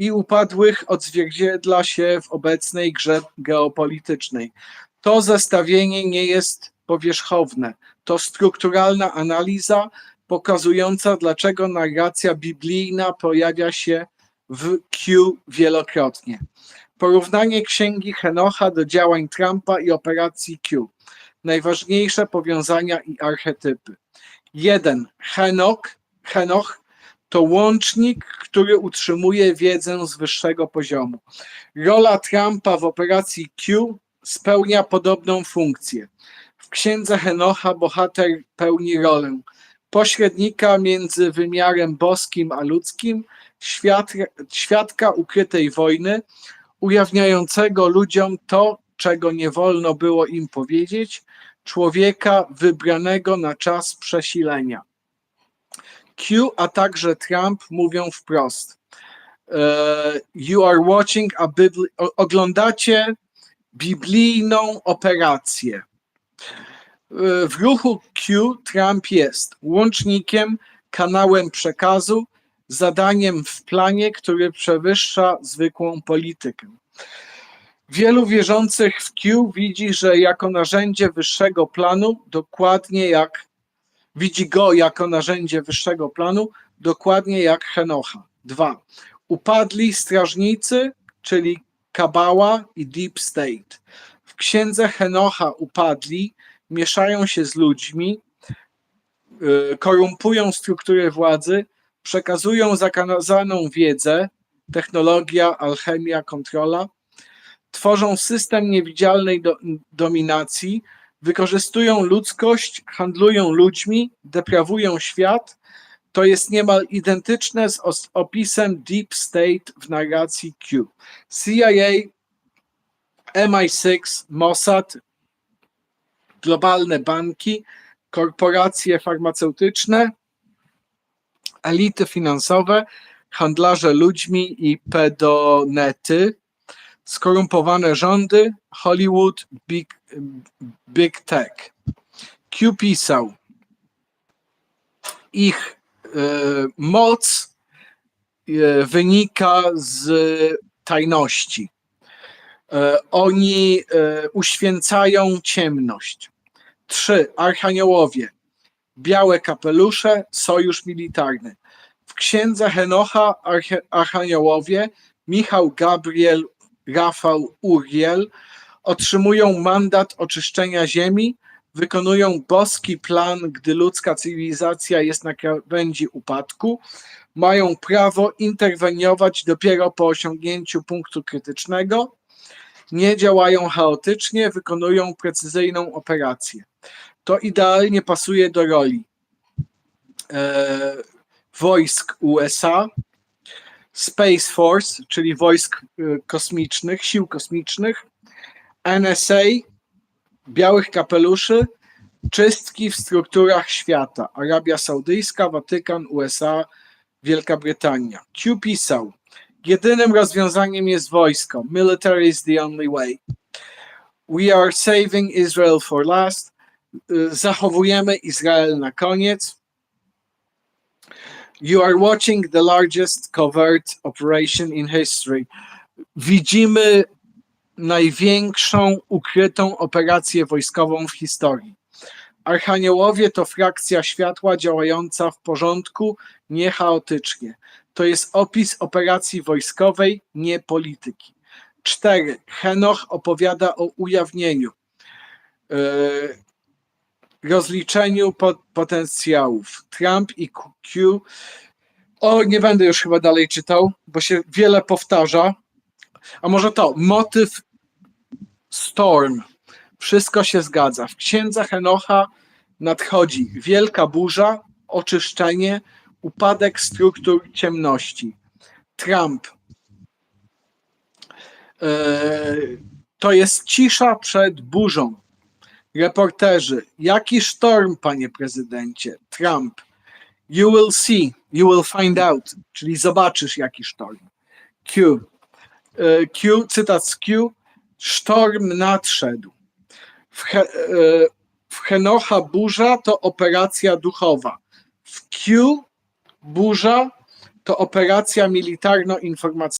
i upadłych odzwierciedla się w obecnej grze geopolitycznej. To zestawienie nie jest powierzchowne. To strukturalna analiza pokazująca, dlaczego narracja biblijna pojawia się w Q wielokrotnie. Porównanie księgi Henocha do działań Trumpa i operacji Q. Najważniejsze powiązania i archetypy. 1. Henoch, Henoch to łącznik, który utrzymuje wiedzę z wyższego poziomu. Rola Trumpa w operacji Q spełnia podobną funkcję. W księdze Henocha bohater pełni rolę pośrednika między wymiarem boskim a ludzkim, świat, świadka ukrytej wojny, ujawniającego ludziom to, czego nie wolno było im powiedzieć, człowieka wybranego na czas przesilenia. Q, a także Trump mówią wprost. e, You are watching a bibli- oglądacie biblijną operację. E, W ruchu Q Trump jest łącznikiem, kanałem przekazu, zadaniem w planie, który przewyższa zwykłą politykę. Wielu wierzących w Q widzi, że jako narzędzie wyższego planu, dokładnie jak widzi go jako narzędzie wyższego planu, dokładnie jak Henocha. Dwa. Upadli strażnicy, czyli Kabała i Deep State. W księdze Henocha upadli mieszają się z ludźmi, y, korumpują struktury władzy, przekazują zakazaną wiedzę, technologia, alchemia, kontrola, tworzą system niewidzialnej do, dominacji, wykorzystują ludzkość, handlują ludźmi, deprawują świat. To jest niemal identyczne z opisem Deep State w narracji Q. CIA, MI6, Mossad, globalne banki, korporacje farmaceutyczne, elity finansowe, handlarze ludźmi i pedonety, skorumpowane rządy, Hollywood, Big, big Tech. Q pisał, ich e, moc e, wynika z tajności. E, Oni uświęcają ciemność. Trzy. Archaniołowie. Białe kapelusze, sojusz militarny. W księdze Henocha archaniołowie Michał, Gabriel, Rafał, Uriel otrzymują mandat oczyszczenia ziemi, wykonują boski plan, gdy ludzka cywilizacja jest na krawędzi upadku, mają prawo interweniować dopiero po osiągnięciu punktu krytycznego, nie działają chaotycznie, wykonują precyzyjną operację. To idealnie pasuje do roli e, wojsk USA, Space Force, czyli wojsk e, kosmicznych, sił kosmicznych, NSA, białych kapeluszy, czystki w strukturach świata. Arabia Saudyjska, Watykan, USA, Wielka Brytania. Q pisał, jedynym rozwiązaniem jest wojsko. Military is the only way. We are saving Israel for last. Y, Zachowujemy Izrael na koniec. You are watching the largest covert operation in history. Widzimy największą ukrytą operację wojskową w historii. Archaniołowie to frakcja światła działająca w porządku, nie chaotycznie. To jest opis operacji wojskowej, nie polityki. Cztery. Henoch opowiada o ujawnieniu, e, rozliczeniu po, potencjałów. Trump i Q. O, nie będę już chyba dalej czytał, bo się wiele powtarza. A może to, motyw Storm. Wszystko się zgadza. W księdze Henocha nadchodzi wielka burza, oczyszczenie, upadek struktur ciemności. Trump. E, to jest cisza przed burzą. Reporterzy. Jaki sztorm, panie prezydencie? Trump. You will see, you will find out, czyli zobaczysz jaki sztorm. Q. E, Q, cytat z Q. Sztorm nadszedł. W, He, e, w Henocha burza to operacja duchowa. W Q burza to operacja militarno-informacyjna.